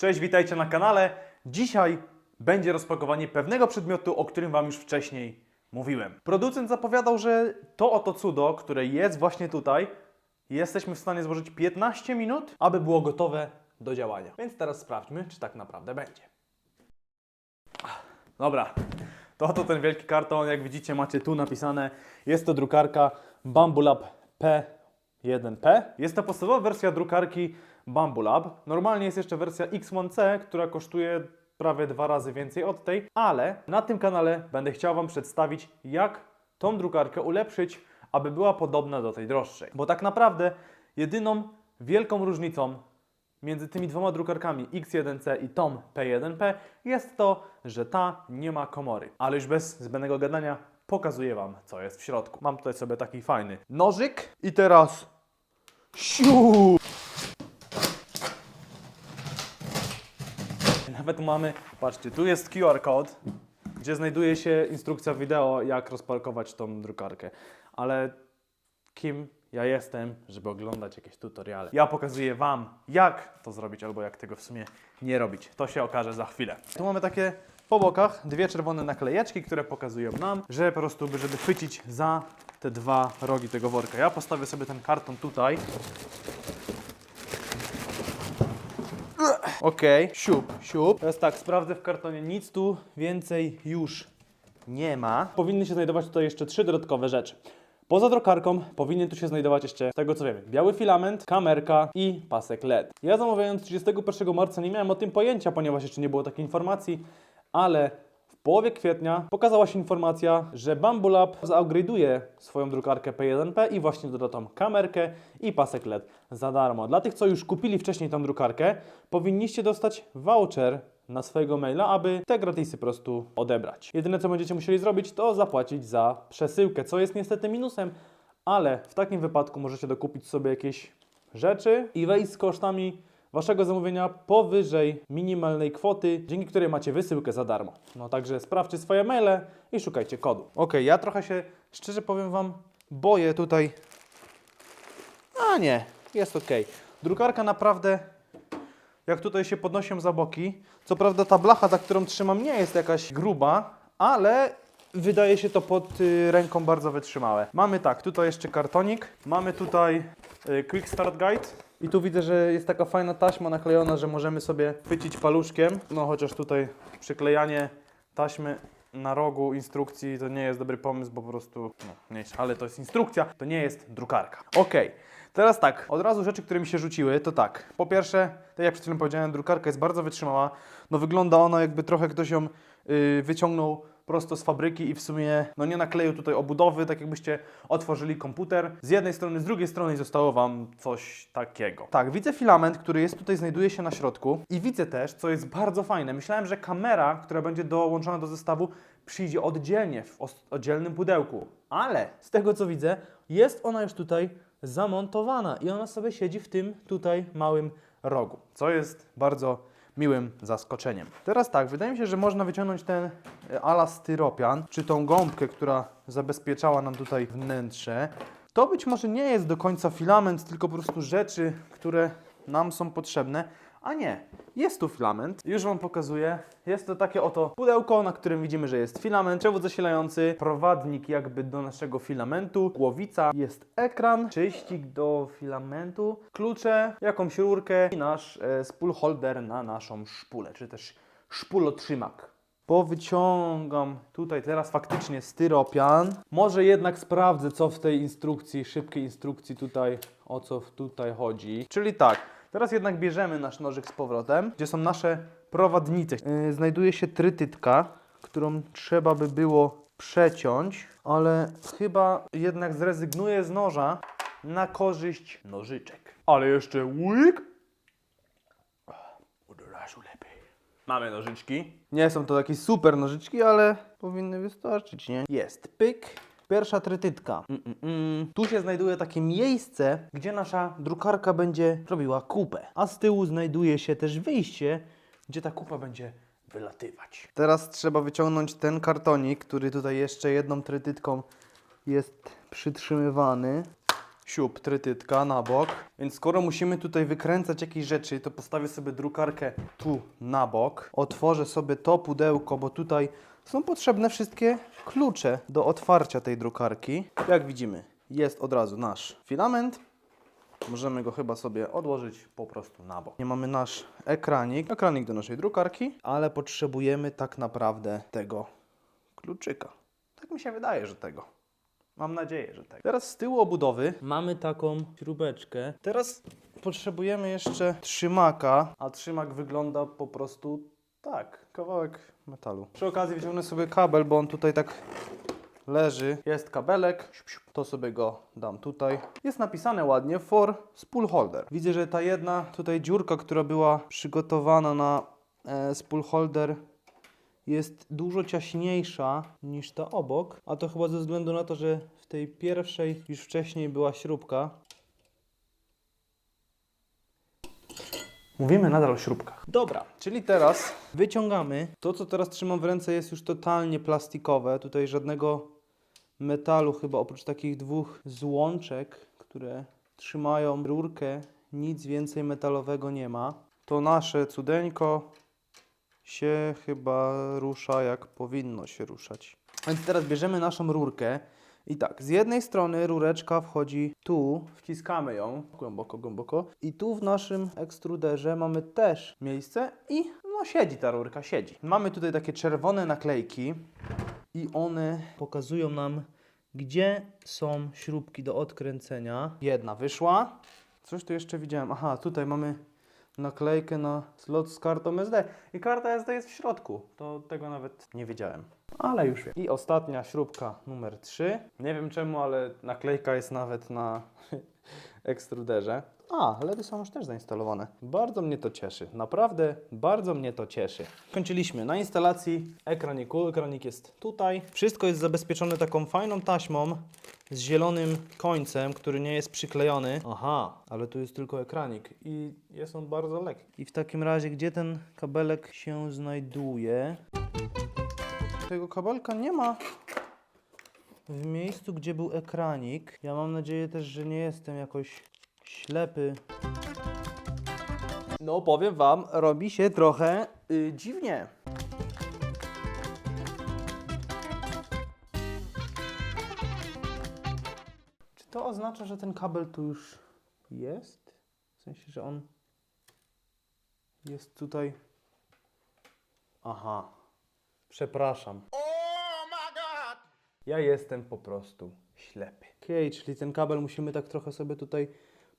Cześć, witajcie na kanale. Dzisiaj będzie rozpakowanie pewnego przedmiotu, o którym Wam już wcześniej mówiłem. Producent zapowiadał, że to oto cudo, które jest właśnie tutaj, jesteśmy w stanie złożyć 15 minut, aby było gotowe do działania. Więc teraz sprawdźmy, czy tak naprawdę będzie. Dobra, to oto ten wielki karton, jak widzicie macie tu napisane, jest to drukarka Bambulab P1P. Jest to podstawowa wersja drukarki Bambulab. Normalnie jest jeszcze wersja X1C, która kosztuje prawie dwa razy więcej od tej, ale na tym kanale będę chciał Wam przedstawić, jak tą drukarkę ulepszyć, aby była podobna do tej droższej. Bo tak naprawdę jedyną wielką różnicą między tymi dwoma drukarkami X1C i tą P1P jest to, że ta nie ma komory. Ale już bez zbędnego gadania pokazuję Wam, co jest w środku. Mam tutaj sobie taki fajny nożyk i teraz siu! Nawet mamy, patrzcie, tu jest QR code, gdzie znajduje się instrukcja wideo, jak rozpakować tą drukarkę. Ale kim ja jestem, żeby oglądać jakieś tutoriale. Ja pokazuję Wam, jak to zrobić, albo jak tego w sumie nie robić. To się okaże za chwilę. Tu mamy takie po bokach dwie czerwone naklejeczki, które pokazują nam, że po prostu, żeby chwycić za te dwa rogi tego worka. Ja postawię sobie ten karton tutaj. Okej, siup, siup. Teraz tak, sprawdzę w kartonie, nic tu więcej już nie ma. Powinny się znajdować tutaj jeszcze trzy dodatkowe rzeczy. Poza drukarką powinien tu się znajdować jeszcze, z tego co wiemy, biały filament, kamerka i pasek LED. Ja zamawiając 31 marca nie miałem o tym pojęcia, ponieważ jeszcze nie było takiej informacji, ale połowie kwietnia pokazała się informacja, że Bambulab zaupgrade'uje swoją drukarkę P1P i właśnie doda kamerkę i pasek LED za darmo. Dla tych, co już kupili wcześniej tą drukarkę, powinniście dostać voucher na swojego maila, aby te gratisy po prostu odebrać. Jedyne, co będziecie musieli zrobić, to zapłacić za przesyłkę, co jest niestety minusem, ale w takim wypadku możecie dokupić sobie jakieś rzeczy i wejść z kosztami waszego zamówienia powyżej minimalnej kwoty, dzięki której macie wysyłkę za darmo. No także sprawdźcie swoje maile i szukajcie kodu. Ok, ja trochę się, szczerze powiem wam, boję tutaj. A nie, jest ok. Drukarka naprawdę, jak tutaj się podnoszę za boki, co prawda ta blacha, za którą trzymam, nie jest jakaś gruba, ale wydaje się to pod y, ręką bardzo wytrzymałe. Mamy tak, tutaj jeszcze kartonik, mamy tutaj y, Quick Start Guide. I tu widzę, że jest taka fajna taśma naklejona, że możemy sobie chwycić paluszkiem. No chociaż tutaj przyklejanie taśmy na rogu instrukcji to nie jest dobry pomysł, bo po prostu, no nie, ale to jest instrukcja, to nie jest drukarka. Okej, teraz tak, od razu rzeczy, które mi się rzuciły, to tak. Po pierwsze, tak jak przed chwilą powiedziałem, drukarka jest bardzo wytrzymała. No wygląda ona jakby trochę ktoś ją yy, wyciągnął prosto z fabryki i w sumie no nie nakleił tutaj obudowy, tak jakbyście otworzyli komputer z jednej strony, z drugiej strony zostało Wam coś takiego. Tak, widzę filament, który jest tutaj, znajduje się na środku i widzę też, co jest bardzo fajne, myślałem, że kamera, która będzie dołączona do zestawu przyjdzie oddzielnie, w oddzielnym pudełku, ale z tego co widzę, jest ona już tutaj zamontowana i ona sobie siedzi w tym tutaj małym rogu, co jest bardzo miłym zaskoczeniem. Teraz tak, wydaje mi się, że można wyciągnąć ten e, ala styropian, czy tą gąbkę, która zabezpieczała nam tutaj wnętrze. To być może nie jest do końca filament, tylko po prostu rzeczy, które nam są potrzebne. A nie, jest tu filament. Już Wam pokazuję. Jest to takie oto pudełko, na którym widzimy, że jest filament, przewód zasilający, prowadnik jakby do naszego filamentu, głowica, jest ekran, czyścik do filamentu, klucze, jakąś rurkę i nasz e, spool holder na naszą szpulę, czy też szpulotrzymak. Powyciągam tutaj teraz faktycznie styropian. Może jednak sprawdzę, co w tej instrukcji, szybkiej instrukcji tutaj, o co tutaj chodzi. Czyli tak, teraz jednak bierzemy nasz nożyk z powrotem, gdzie są nasze prowadnice. Yy, znajduje się trytytka, którą trzeba by było przeciąć, ale chyba jednak zrezygnuję z noża na korzyść nożyczek. Ale jeszcze łyk. Od razu lepiej. Mamy nożyczki. Nie są to jakieś super nożyczki, ale powinny wystarczyć, nie? Jest pyk. Pierwsza trytytka. Mm, mm, mm. Tu się znajduje takie miejsce, gdzie nasza drukarka będzie robiła kupę. A z tyłu znajduje się też wyjście, gdzie ta kupa będzie wylatywać. Teraz trzeba wyciągnąć ten kartonik, który tutaj jeszcze jedną trytytką jest przytrzymywany. Siup, trytytka na bok. Więc skoro musimy tutaj wykręcać jakieś rzeczy, to postawię sobie drukarkę tu na bok. Otworzę sobie to pudełko, bo tutaj są potrzebne wszystkie klucze do otwarcia tej drukarki. Jak widzimy, jest od razu nasz filament. Możemy go chyba sobie odłożyć po prostu na bok. Nie mamy nasz ekranik, ekranik do naszej drukarki, ale potrzebujemy tak naprawdę tego kluczyka. Tak mi się wydaje, że tego. Mam nadzieję, że tak. Teraz z tyłu obudowy mamy taką śrubeczkę. Teraz potrzebujemy jeszcze trzymaka, a trzymak wygląda po prostu tak, kawałek metalu. Przy okazji wyciągnę sobie kabel, bo on tutaj tak leży. Jest kabelek, to sobie go dam tutaj. Jest napisane ładnie for spool holder. Widzę, że ta jedna tutaj dziurka, która była przygotowana na e, spool holder jest dużo ciaśniejsza niż ta obok, a to chyba ze względu na to, że w tej pierwszej już wcześniej była śrubka. Mówimy nadal o śrubkach. Dobra, czyli teraz wyciągamy. To, co teraz trzymam w ręce, jest już totalnie plastikowe. Tutaj żadnego metalu, chyba oprócz takich dwóch złączek, które trzymają rurkę. Nic więcej metalowego nie ma. To nasze cudeńko się chyba rusza jak powinno się ruszać. Więc teraz bierzemy naszą rurkę i tak, z jednej strony rureczka wchodzi tu, wciskamy ją głęboko, głęboko i tu w naszym ekstruderze mamy też miejsce i no siedzi ta rurka, siedzi. Mamy tutaj takie czerwone naklejki i one pokazują nam, gdzie są śrubki do odkręcenia. Jedna wyszła. Coś tu jeszcze widziałem. Aha, tutaj mamy naklejkę na slot z kartą SD. I karta SD jest w środku. To tego nawet nie wiedziałem. Ale już wiem. I ostatnia śrubka numer 3. Nie wiem czemu, ale naklejka jest nawet na ekstruderze. A, LEDy są już też zainstalowane. Bardzo mnie to cieszy. Naprawdę bardzo mnie to cieszy. Kończyliśmy na instalacji ekraniku. Ekranik jest tutaj. Wszystko jest zabezpieczone taką fajną taśmą z zielonym końcem, który nie jest przyklejony. Aha, ale tu jest tylko ekranik i jest on bardzo lekki. I w takim razie, gdzie ten kabelek się znajduje? Tego kabelka nie ma w miejscu, gdzie był ekranik. Ja mam nadzieję też, że nie jestem jakoś ślepy. No, powiem Wam, robi się trochę y, dziwnie. Czy to oznacza, że ten kabel tu już jest? W sensie, że on jest tutaj. Aha, przepraszam. Ja jestem po prostu ślepy. Okej, czyli ten kabel musimy tak trochę sobie tutaj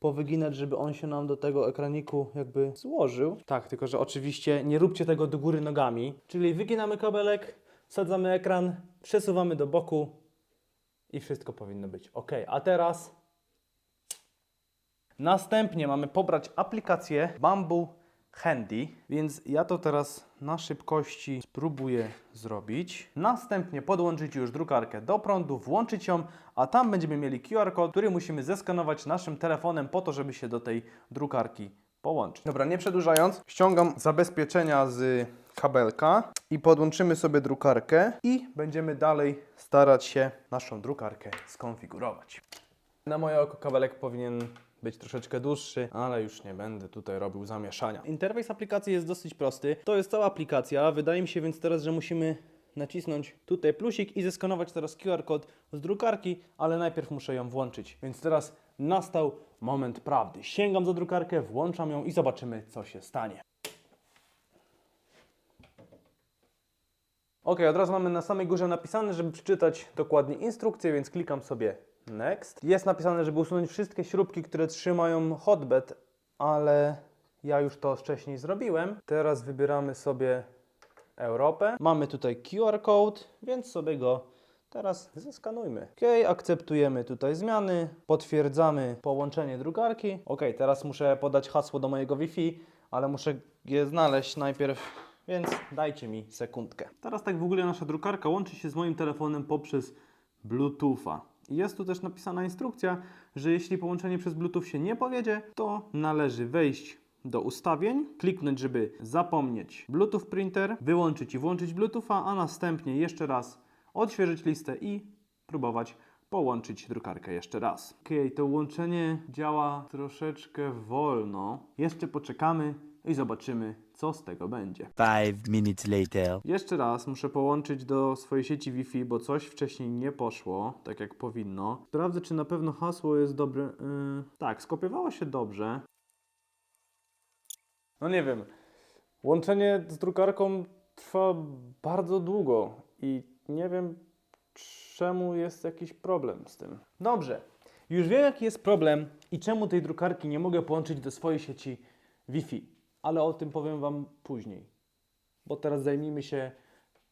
powyginać, żeby on się nam do tego ekraniku jakby złożył. Tak, tylko że oczywiście nie róbcie tego do góry nogami. Czyli wyginamy kabelek, wsadzamy ekran, przesuwamy do boku i wszystko powinno być ok. A teraz następnie mamy pobrać aplikację Bamboo Handy, więc ja to teraz na szybkości spróbuję zrobić. Następnie podłączyć już drukarkę do prądu, włączyć ją, a tam będziemy mieli QR kod, który musimy zeskanować naszym telefonem po to, żeby się do tej drukarki połączyć. Dobra, nie przedłużając, ściągam zabezpieczenia z kabelka i podłączymy sobie drukarkę i będziemy dalej starać się naszą drukarkę skonfigurować. Na moje oko kabelek powinien być troszeczkę dłuższy, ale już nie będę tutaj robił zamieszania. Interfejs aplikacji jest dosyć prosty. To jest cała aplikacja. Wydaje mi się więc teraz, że musimy nacisnąć tutaj plusik i zeskanować teraz QR kod z drukarki, ale najpierw muszę ją włączyć. Więc teraz nastał moment prawdy. Sięgam za drukarkę, włączam ją i zobaczymy, co się stanie. Ok, od razu mamy na samej górze napisane, żeby przeczytać dokładnie instrukcję, więc klikam sobie Next. Jest napisane, żeby usunąć wszystkie śrubki, które trzymają hotbed, ale ja już to wcześniej zrobiłem. Teraz wybieramy sobie Europę. Mamy tutaj QR code, więc sobie go teraz zeskanujmy. Ok, akceptujemy tutaj zmiany, potwierdzamy połączenie drukarki. Ok, teraz muszę podać hasło do mojego Wi-Fi, ale muszę je znaleźć najpierw, więc dajcie mi sekundkę. Teraz tak w ogóle nasza drukarka łączy się z moim telefonem poprzez Bluetootha. Jest tu też napisana instrukcja, że jeśli połączenie przez Bluetooth się nie powiedzie, to należy wejść do ustawień, kliknąć, żeby zapomnieć Bluetooth printer, wyłączyć i włączyć Bluetootha, a następnie jeszcze raz odświeżyć listę i próbować połączyć drukarkę jeszcze raz. Okej, to łączenie działa troszeczkę wolno. Jeszcze poczekamy i zobaczymy, co z tego będzie. Five minutes later. Jeszcze raz muszę połączyć do swojej sieci Wi-Fi, bo coś wcześniej nie poszło, tak jak powinno. Sprawdzę, czy na pewno hasło jest dobre. Yy, tak, skopiowało się dobrze. No nie wiem. Łączenie z drukarką trwa bardzo długo i nie wiem, czemu jest jakiś problem z tym. Dobrze. Już wiem, jaki jest problem i czemu tej drukarki nie mogę połączyć do swojej sieci Wi-Fi, ale o tym powiem Wam później bo teraz zajmijmy się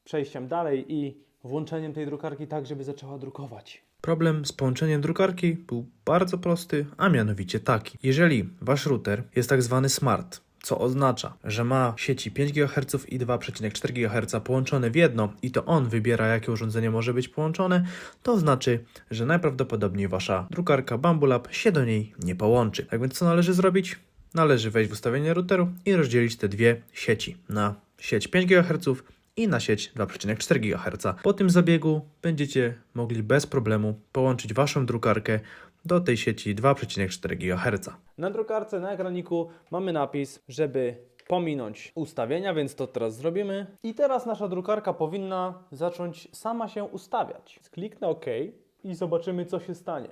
przejściem dalej i włączeniem tej drukarki tak, żeby zaczęła drukować. Problem z połączeniem drukarki był bardzo prosty, a mianowicie taki. Jeżeli wasz router jest tak zwany smart, co oznacza, że ma sieci 5 GHz i 2,4 GHz połączone w jedno i to on wybiera, jakie urządzenie może być połączone, to znaczy, że najprawdopodobniej wasza drukarka Bambulab się do niej nie połączy. Tak więc co należy zrobić? Należy wejść w ustawienia routeru i rozdzielić te dwie sieci na sieć 5 GHz i na sieć 2,4 GHz. Po tym zabiegu będziecie mogli bez problemu połączyć waszą drukarkę do tej sieci 2,4 GHz. Na drukarce, na ekraniku mamy napis, żeby pominąć ustawienia, więc to teraz zrobimy. I teraz nasza drukarka powinna zacząć sama się ustawiać. Kliknę OK i zobaczymy, co się stanie.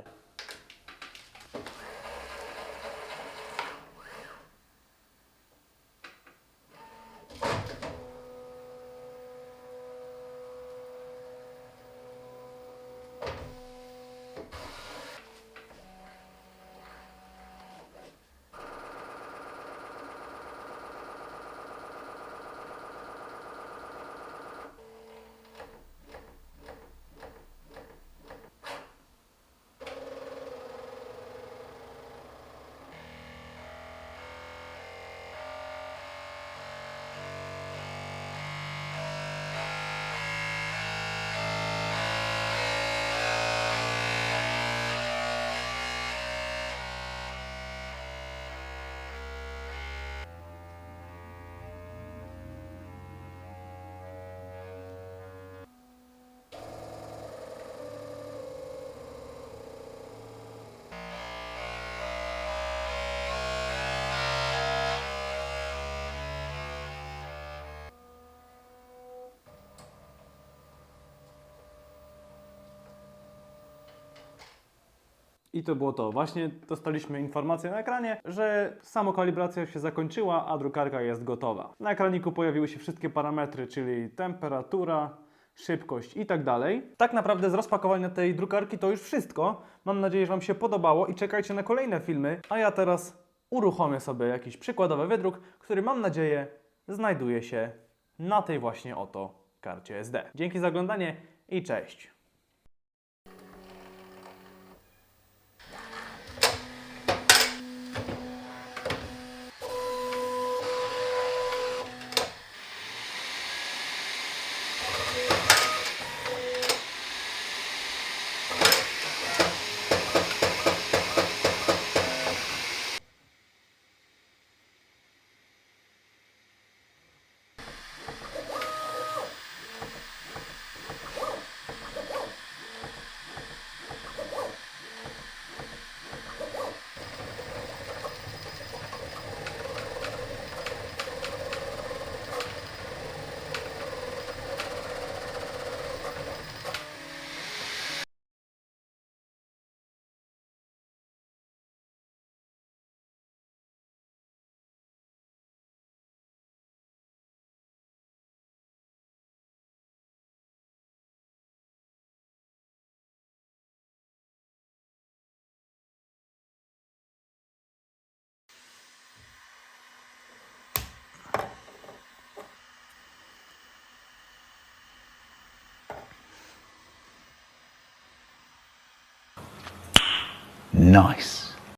I to było to. Właśnie dostaliśmy informację na ekranie, że samokalibracja się zakończyła, a drukarka jest gotowa. Na ekraniku pojawiły się wszystkie parametry, czyli temperatura, szybkość i tak dalej. Tak naprawdę z rozpakowania tej drukarki to już wszystko. Mam nadzieję, że Wam się podobało i czekajcie na kolejne filmy. A ja teraz uruchomię sobie jakiś przykładowy wydruk, który mam nadzieję znajduje się na tej właśnie oto karcie SD. Dzięki za oglądanie i cześć! nice.